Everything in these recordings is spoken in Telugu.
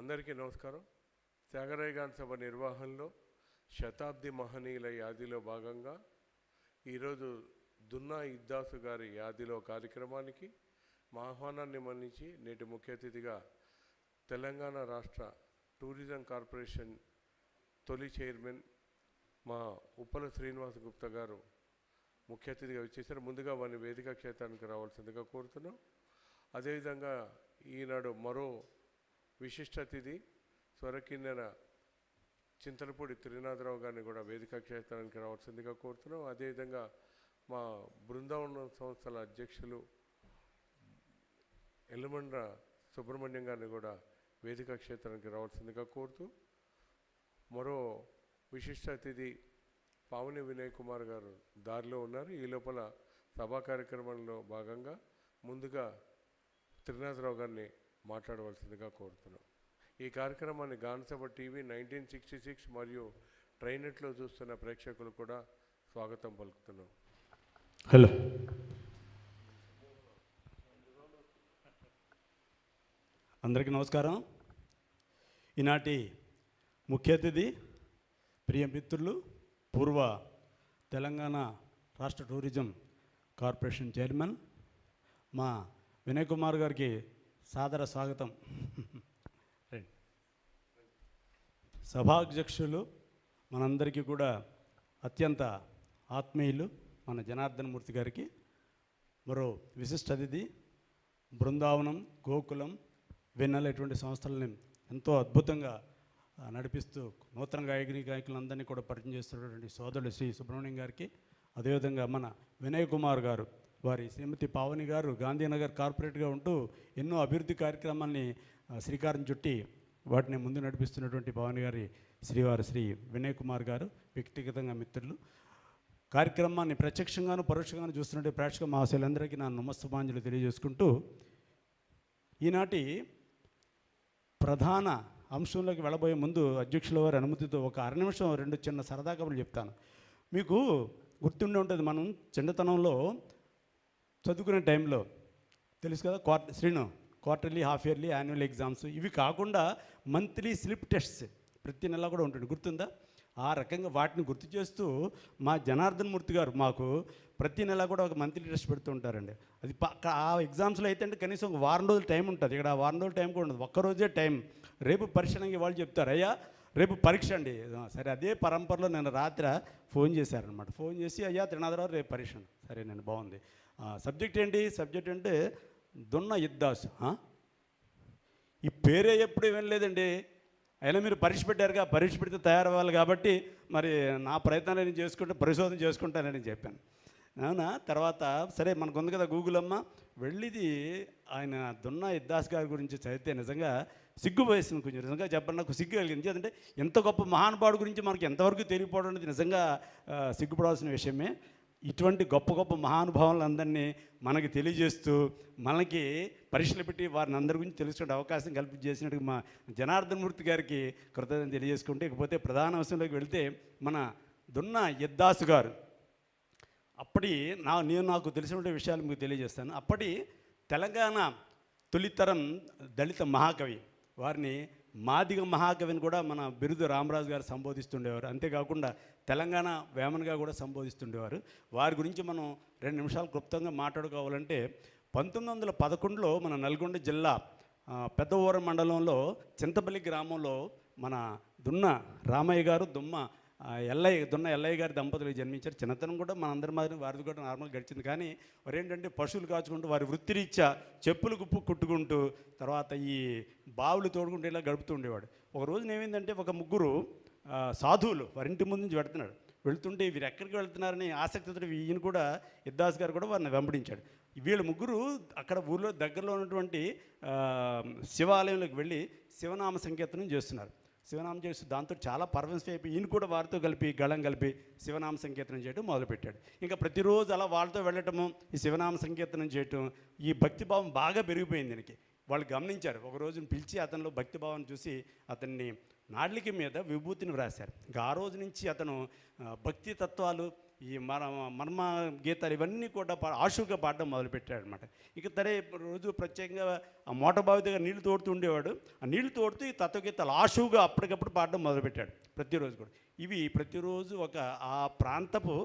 అందరికీ నమస్కారం. త్యాగరాయగాన్ సభ నిర్వహణలో శతాబ్ది మహనీయుల యాదిలో భాగంగా ఈరోజు దున్నా ఇద్దాసు గారి యాదిలో కార్యక్రమానికి మా ఆహ్వానాన్ని మన్నించి నేటి ముఖ్య అతిథిగా తెలంగాణ రాష్ట్ర టూరిజం కార్పొరేషన్ తొలి చైర్మన్ మా ఉప్పల శ్రీనివాస గుప్తా గారు ముఖ్య అతిథిగా వచ్చేసారు ముందుగా వారిని వేదిక క్షేత్రానికి రావాల్సిందిగా కోరుతున్నాం. అదేవిధంగా ఈనాడు మరో విశిష్ట అతిథి స్వరకిన్నెర చింతలపూడి త్రినాథరావు గారిని కూడా వేదిక క్షేత్రానికి రావాల్సిందిగా కోరుతున్నాం. అదేవిధంగా మా బృందావనం సంస్థల అధ్యక్షులు ఎల్లుమండ్ర సుబ్రహ్మణ్యం గారిని కూడా వేదిక క్షేత్రానికి రావాల్సిందిగా కోరుతూ మరో విశిష్ట అతిథి పావని వినయ్ కుమార్ గారు దారిలో ఉన్నారు. ఈ లోపల సభా కార్యక్రమంలో భాగంగా ముందుగా త్రినాథరావు గారిని మాట్లాడవలసిందిగా కోరుతున్నాం. ఈ కార్యక్రమాన్ని Ganasabha TV nineteen sixty six మరియు ట్రైనెట్లో చూస్తున్న ప్రేక్షకులు కూడా స్వాగతం పలుకుతున్నాం. హలో. అందరికీ నమస్కారం. ఈనాటి ముఖ్య అతిథి ప్రియ మిత్రులు పూర్వ తెలంగాణ రాష్ట్ర టూరిజం కార్పొరేషన్ చైర్మన్ మా వినయ్ కుమార్ గారికి సాదర స్వాగతం రండి. సభాధ్యక్షులు మనందరికీ కూడా అత్యంత ఆత్మీయులు మన జనార్దన్ మూర్తి గారికి మరో విశిష్ట అతిథి బృందావనం గోకులం వెన్నెల ఇటువంటి సంస్థలని ఎంతో అద్భుతంగా నడిపిస్తూ నూతన గాయకుని గాయకులందరినీ కూడా పరిచయం చేస్తున్నటువంటి సోదరుడు శ్రీ సుబ్రహ్మణ్యం గారికి అదేవిధంగా మన వినయ్ కుమార్ గారు వారి శ్రీమతి పావని గారు గాంధీనగర్ కార్పొరేట్గా ఉంటూ ఎన్నో అభివృద్ధి కార్యక్రమాల్ని శ్రీకారం చుట్టి వాటిని ముందు నడిపిస్తున్నటువంటి పావని గారి శ్రీవారి శ్రీ వినయ్ కుమార్ గారు వ్యక్తిగతంగా మిత్రులు. కార్యక్రమాన్ని ప్రత్యక్షంగాను పరోక్షంగాను చూస్తున్నట్టు ప్రేక్షక మహాశయులందరికీ నా నమస్తమాంజలు తెలియజేసుకుంటూ ఈనాటి ప్రధాన అంశంలోకి వెళ్ళబోయే ముందు అధ్యక్షుల వారి అనుమతితో ఒక అర నిమిషం రెండు చిన్న సరదా కబుర్లు చెప్తాను. మీకు గుర్తుండే ఉంటుంది మనం చిన్నతనంలో చదువుకునే టైంలో తెలుసు కదా quarter Srinu quarterly half yearly annual exams ఇవి కాకుండా మంత్లీ స్లిప్ టెస్ట్స్ ప్రతి నెల కూడా ఉంటుంది. గుర్తుందా? ఆ రకంగా వాటిని గుర్తు చేస్తూ మా జనార్దన్ మూర్తి గారు మాకు ప్రతి నెల కూడా ఒక మంత్లీ టెస్ట్ పెడుతూ ఉంటారండి. అది పక్క ఆ ఎగ్జామ్స్లో అయితే అంటే కనీసం ఒక వారం రోజులు టైం ఉంటుంది. ఇక్కడ ఆ వారం రోజులు టైం కూడా ఉండదు. ఒక్కరోజే టైం. రేపు పరీక్ష వాళ్ళు చెప్తారు అయ్యా రేపు పరీక్ష అండి. సరే అదే పరంపరలో నేను రాత్రి ఫోన్ చేశారనమాట ఫోన్ చేసి అయ్యా త్రినాథరావు రేపు పరీక్ష. సరే నేను బాగుంది. సబ్జెక్ట్ ఏంటి? సబ్జెక్ట్ అంటే దున్న యుద్ధాస్ ఈ పేరే ఎప్పుడు వినలేదండి. అయినా మీరు పరీక్ష పెట్టారుగా పరీక్ష పెడితే తయారవ్వాలి కాబట్టి మరి నా ప్రయత్నాలు నేను చేసుకుంటే పరిశోధన చేసుకుంటానని చెప్పాను. అవునా? తర్వాత సరే మనకు ఉంది కదా గూగుల్ అమ్మ. వెళ్ళిది ఆయన దున్నా ఇద్దాస్ గారి గురించి చదివితే నిజంగా సిగ్గు వేసింది కొంచెం. నిజంగా చెప్పండి నాకు సిగ్గు కలిగింది. ఎందుకంటే ఎంత గొప్ప మహానుభావుడు గురించి మనకి ఎంతవరకు తెలియపోవడం అనేది నిజంగా సిగ్గుపడాల్సిన విషయమే. ఇటువంటి గొప్ప గొప్ప మహానుభావులందరినీ మనకి తెలియజేస్తూ మనకి పరీక్షలు పెట్టి వారిని అందరి గురించి తెలుసుకునే అవకాశం కల్పించేసినట్టు మా జనార్దన్ మూర్తి గారికి కృతజ్ఞత తెలియజేసుకుంటే ఇకపోతే ప్రధాన అంశంలోకి వెళితే మన దున్న యద్దాసు గారు. అప్పటి నా నేను నాకు తెలిసినటువంటి విషయాలు మీకు తెలియజేస్తాను. అప్పటి తెలంగాణ తొలితరం దళిత మహాకవి వారిని మాదిగ మహాకవిని కూడా మన బిరుదు రామరాజు గారు సంబోధిస్తుండేవారు. అంతేకాకుండా తెలంగాణ వేమన్గా కూడా సంబోధిస్తుండేవారు. వారి గురించి మనం రెండు నిమిషాలు క్లుప్తంగా మాట్లాడుకోవాలంటే పంతొమ్మిది వందల పదకొండులో మన నల్గొండ జిల్లా ఆ, పెద్ద మండలంలో చింతపల్లి గ్రామంలో మన దున్న రామయ్య గారు దుమ్మ ఎల్లయ్య దున్న ఎల్లయ్య గారి దంపతులు జన్మించారు. చిన్నతనం కూడా మనందరి మాదిరి వారిది కూడా నార్మల్ గడిచింది. కానీ వారు ఏంటంటే పశువులు కాచుకుంటూ వారి వృత్తిరీత్యా చెప్పులు గుప్పు కుట్టుకుంటూ తర్వాత ఈ బావులు తోడుకుంటూ ఇలా గడుపుతూ ఉండేవాడు. ఒక రోజున ఏమైందంటే ఒక ముగ్గురు సాధువులు వారి ఇంటి ముందు నుంచి పెడుతున్నాడు వెళ్తుంటే వీరు ఎక్కడికి వెళ్తున్నారని ఆసక్తితో ఈయన కూడా ఇద్దాస్ గారు కూడా వారిని వెంబడించాడు. వీళ్ళ ముగ్గురు అక్కడ ఊళ్ళో దగ్గరలో ఉన్నటువంటి శివాలయంలోకి వెళ్ళి శివనామ సంకీర్తనం చేస్తున్నారు. శివనామం చేస్తూ దాంతో చాలా పర్వన్స్ అయిపోయి ఈయన కూడా వారితో కలిపి గళం కలిపి శివనామ సంకీర్తనం చేయడం మొదలుపెట్టాడు. ఇంకా ప్రతిరోజు అలా వాళ్ళతో వెళ్ళటము ఈ శివనామ సంకీర్తనం చేయటం ఈ భక్తిభావం బాగా పెరిగిపోయింది దీనికి వాళ్ళు గమనించారు. ఒక రోజున పిలిచి అతనిలో భక్తిభావం చూసి అతన్ని నాడ్లికి మీద విభూతిని వ్రాశారు. ఇంకా ఆ రోజు నుంచి అతను భక్తి తత్వాలు ఈ మన మర్మ గీతాలు ఇవన్నీ కూడా పా పాడడం మొదలుపెట్టాడు అనమాట ఇక తరే రోజు ప్రత్యేకంగా ఆ మోటబావి దగ్గర నీళ్ళు తోడుతూ ఉండేవాడు. ఆ నీళ్ళు తోడుతూ ఈ తత్వగీతాలు ఆశువుగా అప్పటికప్పుడు పాడడం మొదలుపెట్టాడు ప్రతిరోజు కూడా. ఇవి ప్రతిరోజు ఒక ఆ ప్రాంతపు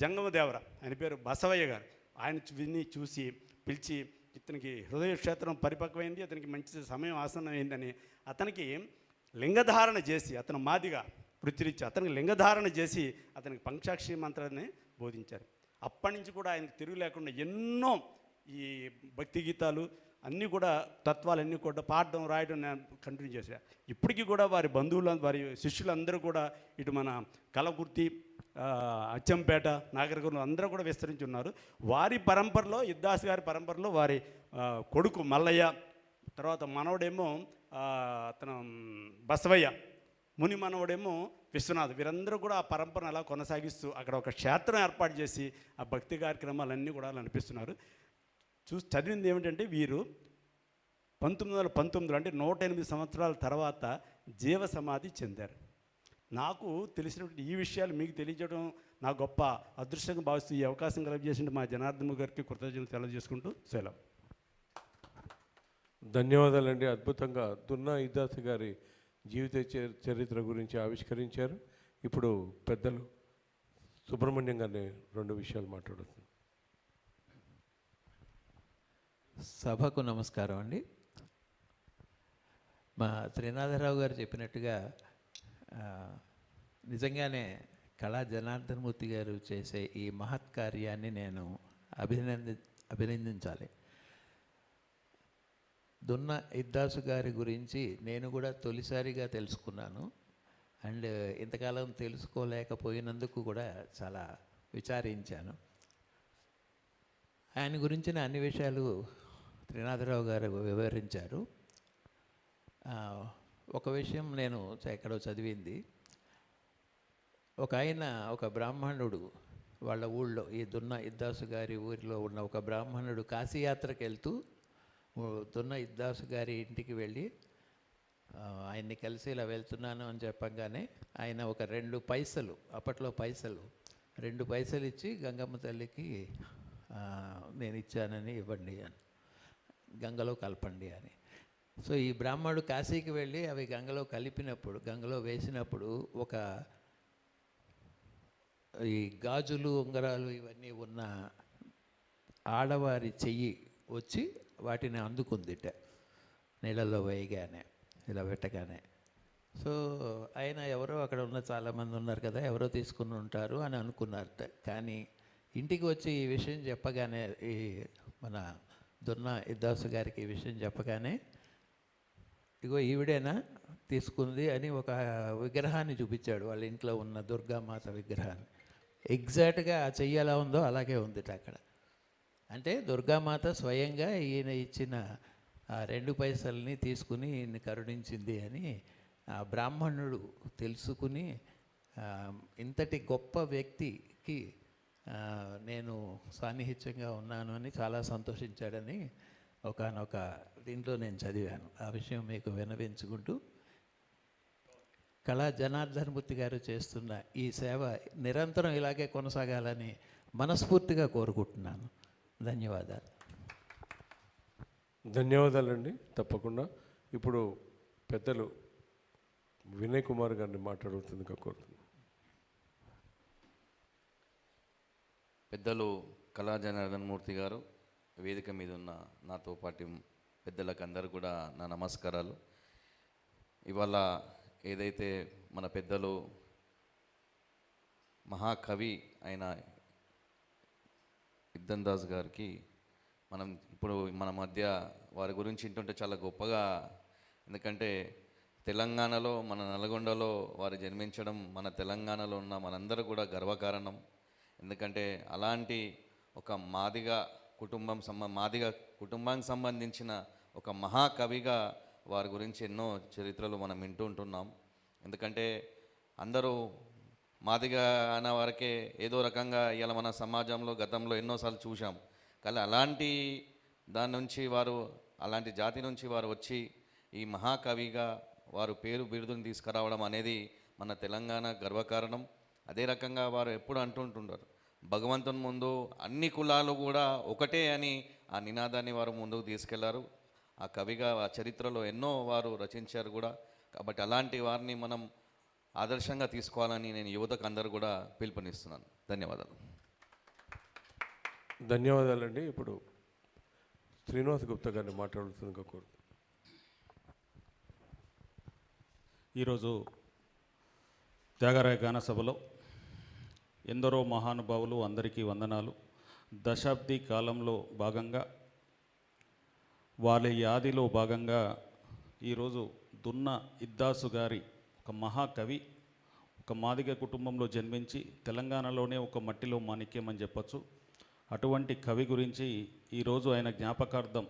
జంగమదేవర ఆయన పేరు బసవయ్య గారు. ఆయన విని చూసి పిలిచి ఇతనికి హృదయ క్షేత్రం పరిపక్వమైంది అతనికి మంచి సమయం ఆసన్నమైందని అతనికి లింగధారణ చేసి అతను మాదిగా వృత్తిరిచ్చి అతనికి లింగధారణ చేసి అతనికి పంచాక్షి మంత్రాన్ని బోధించారు. అప్పటి నుంచి కూడా ఆయనకు తిరుగు లేకుండా ఎన్నో ఈ భక్తి గీతాలు అన్నీ కూడా తత్వాలన్నీ కూడా పాడడం రాయడం కంటిన్యూ చేశారు ఇప్పటికీ కూడా వారి బంధువులు వారి శిష్యులందరూ కూడా ఇటు మన కలకుర్తి అచ్చంపేట నాగరికర్లు అందరూ కూడా విస్తరించి ఉన్నారు. వారి పరంపరలో యుద్ధాస్ గారి పరంపరలో వారి కొడుకు మల్లయ్య తర్వాత మనవడేమో అతను బసవయ్య ముని మనవడేమో విశ్వనాథ్. వీరందరూ కూడా ఆ పరంపరను అలా కొనసాగిస్తూ అక్కడ ఒక క్షేత్రం ఏర్పాటు చేసి ఆ భక్తి కార్యక్రమాలన్నీ కూడా అనిపిస్తున్నారు చూసి చదివింది ఏమిటంటే వీరు పంతొమ్మిది వందల పంతొమ్మిదిలో అంటే నూట ఎనిమిది సంవత్సరాల తర్వాత జీవ సమాధి చెందారు. నాకు తెలిసినటువంటి ఈ విషయాలు మీకు తెలియజేయడం నా గొప్ప అదృష్టంగా భావిస్తూ ఈ అవకాశం కలగజేసిన మా జనార్దన్ గారికి కృతజ్ఞతలు తెలియజేసుకుంటూ సెలవు. ధన్యవాదాలండి. అద్భుతంగా దున్నా ఇద్దాస్ గారి జీవిత చరి- చరిత్ర గురించి ఆవిష్కరించారు. ఇప్పుడు పెద్దలు సుబ్రహ్మణ్యం గారిని రెండు విషయాలు మాట్లాడుతున్నారు సభకు నమస్కారం అండి. మా త్రినాథరావు గారు చెప్పినట్టుగా నిజంగానే కళా జనార్దనమూర్తి గారు చేసే ఈ మహత్ కార్యాన్ని నేను అభినంది అభినందించాలి. దున్న ఇద్దాసు గారి గురించి నేను కూడా తొలిసారిగా తెలుసుకున్నాను. అండ్ ఇంతకాలం తెలుసుకోలేకపోయినందుకు కూడా చాలా విచారించాను. ఆయన గురించిన అన్ని విషయాలు త్రినాథరావు గారు వివరించారు. ఒక విషయం నేను ఎక్కడో చదివింది. ఒక ఆయన ఒక బ్రాహ్మణుడు వాళ్ళ ఊళ్ళో ఈ దున్న ఇద్దాసు గారి ఊరిలో ఉన్న ఒక బ్రాహ్మణుడు కాశీయాత్రకు వెళ్తూ దున్న ఇద్దాసు గారి ఇంటికి వెళ్ళి ఆయన్ని కలిసి ఇలా వెళ్తున్నాను అని చెప్పంగానే ఆయన ఒక రెండు పైసలు అప్పట్లో పైసలు రెండు పైసలు ఇచ్చి గంగమ్మ తల్లికి నేను ఇచ్చానని ఇవ్వండి అని గంగలో కలపండి అని. సో ఈ బ్రాహ్మణుడు కాశీకి వెళ్ళి అవి గంగలో కలిపినప్పుడు గంగలో వేసినప్పుడు ఒక ఈ గాజులు ఉంగరాలు ఇవన్నీ ఉన్న ఆడవారి చెయ్యి వచ్చి వాటిని అందుకుందిట నీళ్ళల్లో వేయగానే ఇలా పెట్టగానే. సో ఆయన ఎవరో అక్కడ ఉన్న చాలామంది ఉన్నారు కదా ఎవరో తీసుకుని ఉంటారు అని అనుకున్నారట. కానీ ఇంటికి వచ్చి ఈ విషయం చెప్పగానే ఈ మన దున్న ఇద్దాసు గారికి ఈ విషయం చెప్పగానే ఇగో ఈవిడేనా తీసుకుంది అని ఒక విగ్రహాన్ని చూపించాడు వాళ్ళ ఇంట్లో ఉన్న దుర్గామాత విగ్రహాన్ని. ఎగ్జాక్ట్గా ఆ చెయ్యి ఎలా ఉందో అలాగే ఉంది అక్కడ. అంటే దుర్గామాత స్వయంగా ఈయన ఇచ్చిన ఆ రెండు పైసల్ని తీసుకుని ఈయన్ని కరుణించింది అని ఆ బ్రాహ్మణుడు తెలుసుకుని ఇంతటి గొప్ప వ్యక్తికి నేను సాన్నిహిత్యంగా ఉన్నాను అని చాలా సంతోషించాడని ఒకనొక దీంట్లో నేను చదివాను. ఆ విషయం మీకు వినవించుకుంటూ కళా జనార్దనమూర్తి గారు చేస్తున్న ఈ సేవ నిరంతరం ఇలాగే కొనసాగాలని మనస్ఫూర్తిగా కోరుకుంటున్నాను. ధన్యవాదాలు. ధన్యవాదాలండి. తప్పకుండా. ఇప్పుడు పెద్దలు వినయ్ కుమార్ గారిని మాట్లాడుతుందిగా కోరుతున్నాను. పెద్దలు కళా జనార్దన్ మూర్తి గారు వేదిక మీద ఉన్న నాతో పాటు పెద్దలకు అందరు కూడా నా నమస్కారాలు. ఇవాళ ఏదైతే మన పెద్దలు మహాకవి అయిన ఇద్దన్ దాస్ గారికి మనం ఇప్పుడు మన మధ్య వారి గురించి వింటుంటే చాలా గొప్పగా ఎందుకంటే తెలంగాణలో మన నల్గొండలో వారు జన్మించడం మన తెలంగాణలో ఉన్న మనందరూ కూడా గర్వకారణం. ఎందుకంటే అలాంటి ఒక మాదిగా కుటుంబం సంబంధ మాదిగ కుటుంబానికి సంబంధించిన ఒక మహాకవిగా వారి గురించి ఎన్నో చరిత్రలు మనం వింటూ ఉంటున్నాం. ఎందుకంటే అందరూ మాదిగా అన్న వరకే ఏదో రకంగా ఇవాళ మన సమాజంలో గతంలో ఎన్నోసార్లు చూసాం కానీ అలాంటి దాని నుంచి వారు అలాంటి జాతి నుంచి వారు వచ్చి ఈ మహాకవిగా వారు పేరు బిరుదుని తీసుకురావడం అనేది మన తెలంగాణ గర్వకారణం. అదే రకంగా వారు ఎప్పుడు అంటుంటుంటారు భగవంతుని ముందు అన్ని కులాలు కూడా ఒకటే అని ఆ నినాదాన్ని వారు ముందుకు తీసుకెళ్ళారు. ఆ కవిగా ఆ చరిత్రలో ఎన్నో వారు రచించారు కూడా. కాబట్టి అలాంటి వారిని మనం ఆదర్శంగా తీసుకోవాలని నేను యువతకు అందరూ కూడా పిలుపునిస్తున్నాను. ధన్యవాదాలు. ధన్యవాదాలండి. ఇప్పుడు శ్రీనివాస్ గుప్తా గారిని మాట్లాడుతుంది కోరు. ఈరోజు త్యాగరాయ గాన సభలో ఎందరో మహానుభావులు అందరికీ వందనాలు. దశాబ్ది కాలంలో భాగంగా వాళ్ళ యాదిలో భాగంగా ఈరోజు దున్న ఇద్దాసు గారి ఒక మహాకవి ఒక మాదిగ కుటుంబంలో జన్మించి తెలంగాణలోనే ఒక మట్టిలో మాణిక్యం అని చెప్పచ్చు. అటువంటి కవి గురించి ఈరోజు ఆయన జ్ఞాపకార్థం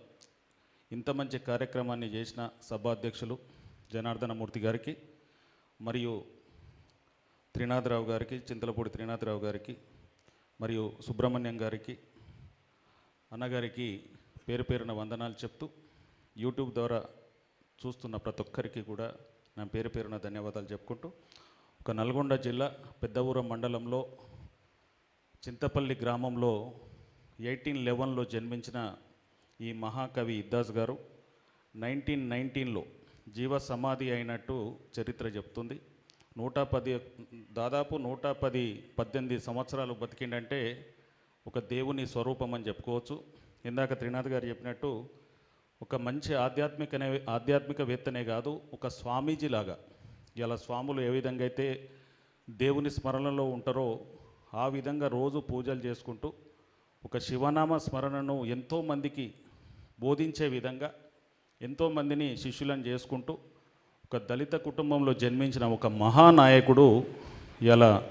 ఇంత మంచి కార్యక్రమాన్ని చేసిన సభాధ్యక్షులు జనార్దనమూర్తి గారికి మరియు త్రినాథరావు గారికి చింతలపూడి త్రినాథరావు గారికి మరియు సుబ్రహ్మణ్యం గారికి అన్నగారికి పేరు పేరున వందనాలు చెప్తూ యూట్యూబ్ ద్వారా చూస్తున్న ప్రతి ఒక్కరికి కూడా నా పేరు పేరున ధన్యవాదాలు చెప్పుకుంటూ ఒక నల్గొండ జిల్లా పెద్దవూరం మండలంలో చింతపల్లి గ్రామంలో ఎయిటీన్ లెవెన్లో జన్మించిన ఈ మహాకవి ఇద్దాస్ గారు నైన్టీన్ నైన్టీన్లో జీవ సమాధి అయినట్టు చరిత్ర చెప్తుంది. నూట పది దాదాపు నూట పది పద్దెనిమిది సంవత్సరాలు బతికిండంటే ఒక దేవుని స్వరూపం అని చెప్పుకోవచ్చు. ఇందాక త్రినాథ్ గారు చెప్పినట్టు ఒక మంచి ఆధ్యాత్మికనే ఆధ్యాత్మికవేత్తనే కాదు ఒక స్వామీజీలాగా. ఇలా స్వాములు ఏ విధంగా అయితే దేవుని స్మరణలో ఉంటారో ఆ విధంగా రోజు పూజలు చేసుకుంటూ ఒక శివనామ స్మరణను ఎంతోమందికి బోధించే విధంగా ఎంతోమందిని శిష్యులను చేసుకుంటూ ఒక దళిత కుటుంబంలో జన్మించిన ఒక మహానాయకుడు ఇలా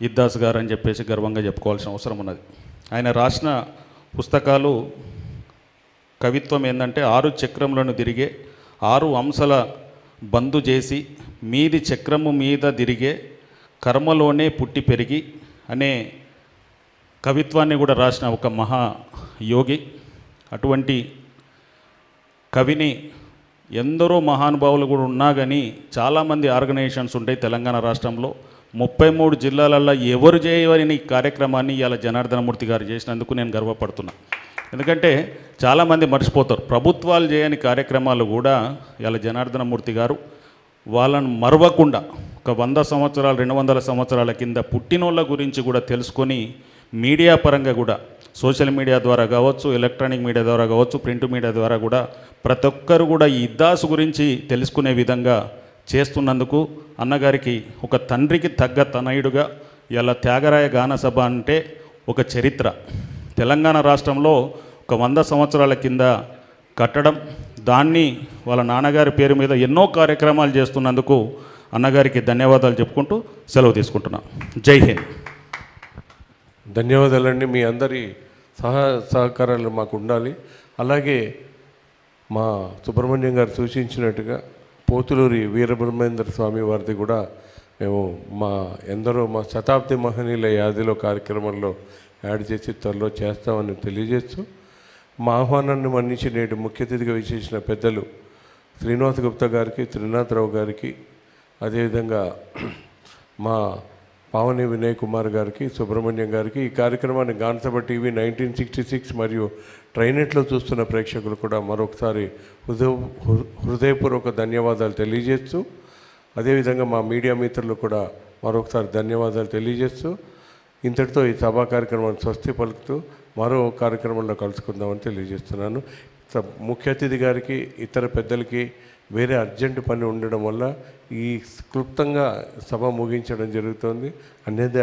ఇద్దాస్ గారు అని చెప్పేసి గర్వంగా చెప్పుకోవాల్సిన అవసరం ఉన్నది. ఆయన రాసిన పుస్తకాలు కవిత్వం ఏంటంటే ఆరు చక్రములను తిరిగే ఆరు అంశల బంధు చేసి మీది చక్రము మీద తిరిగే కర్మలోనే పుట్టి పెరిగి అనే కవిత్వాన్ని కూడా రాసిన ఒక మహా యోగి అటువంటి కవిని ఎందరో మహానుభావులు కూడా ఉన్నా కానీ చాలామంది ఆర్గనైజేషన్స్ ఉంటాయి తెలంగాణ రాష్ట్రంలో. ముప్పై మూడు జిల్లాలల్లో ఎవరు చేయని కార్యక్రమాన్ని ఇవాళ జనార్దనమూర్తి గారు చేసినందుకు నేను గర్వపడుతున్నా. ఎందుకంటే చాలామంది మర్చిపోతారు. ప్రభుత్వాలు చేయని కార్యక్రమాలు కూడా ఇవాళ జనార్దనమూర్తి గారు వాళ్ళను మరవకుండా ఒక వంద సంవత్సరాలు రెండు వందల సంవత్సరాల కింద పుట్టినోళ్ళ గురించి కూడా తెలుసుకొని మీడియా పరంగా కూడా సోషల్ మీడియా ద్వారా కావచ్చు ఎలక్ట్రానిక్ మీడియా ద్వారా కావచ్చు ప్రింట్ మీడియా ద్వారా కూడా ప్రతి ఒక్కరు కూడా ఈ ఇద్దాసు గురించి తెలుసుకునే విధంగా చేస్తున్నందుకు అన్నగారికి ఒక తండ్రికి తగ్గ తనయుడుగా ఇలా త్యాగరాయ గాన సభ అంటే ఒక చరిత్ర. తెలంగాణ రాష్ట్రంలో ఒక వంద సంవత్సరాల కింద కట్టడం దాన్ని వాళ్ళ నాన్నగారి పేరు మీద ఎన్నో కార్యక్రమాలు చేస్తున్నందుకు అన్నగారికి ధన్యవాదాలు చెప్పుకుంటూ సెలవు తీసుకుంటున్నాను జై హింద్. ధన్యవాదాలండి. మీ అందరి సహ సహకారాలు మాకు ఉండాలి. అలాగే మా సుబ్రహ్మణ్యం గారు సూచించినట్టుగా పోతులూరి వీరబ్రహ్మేంద్ర స్వామి వారిది కూడా మేము మా ఎందరో మా శతాబ్ది మహనీయుల యాదిలో కార్యక్రమంలో యాడ్ చేసి త్వరలో చేస్తామని తెలియజేస్తూ మా ఆహ్వానాన్ని మన్నించి నేటి ముఖ్య అతిథిగా విశేషించిన పెద్దలు శ్రీనివాస గుప్తా గారికి త్రినాథరావు గారికి అదేవిధంగా మా పావని వినయ్ కుమార్ గారికి సుబ్రహ్మణ్యం గారికి ఈ కార్యక్రమాన్ని Ganasabha TV nineteen sixty six మరియు ట్రైనెట్లో చూస్తున్న ప్రేక్షకులు కూడా మరొకసారి హృదయ హృదయపూర్వక ధన్యవాదాలు తెలియజేస్తూ అదేవిధంగా మా మీడియా మిత్రులు కూడా మరొకసారి ధన్యవాదాలు తెలియజేస్తూ ఇంతటితో ఈ సభా కార్యక్రమాన్ని స్వస్తి పలుకుతూ మరో కార్యక్రమంలో కలుసుకుందామని తెలియజేస్తున్నాను. ముఖ్య అతిథి గారికి ఇతర పెద్దలకి వేరే అర్జెంటు పని ఉండడం వల్ల ఈ క్లుప్తంగా సభ ముగించడం జరుగుతోంది. అనేది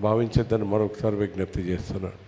భావించద్దని మరొకసారి విజ్ఞప్తి చేస్తున్నాను.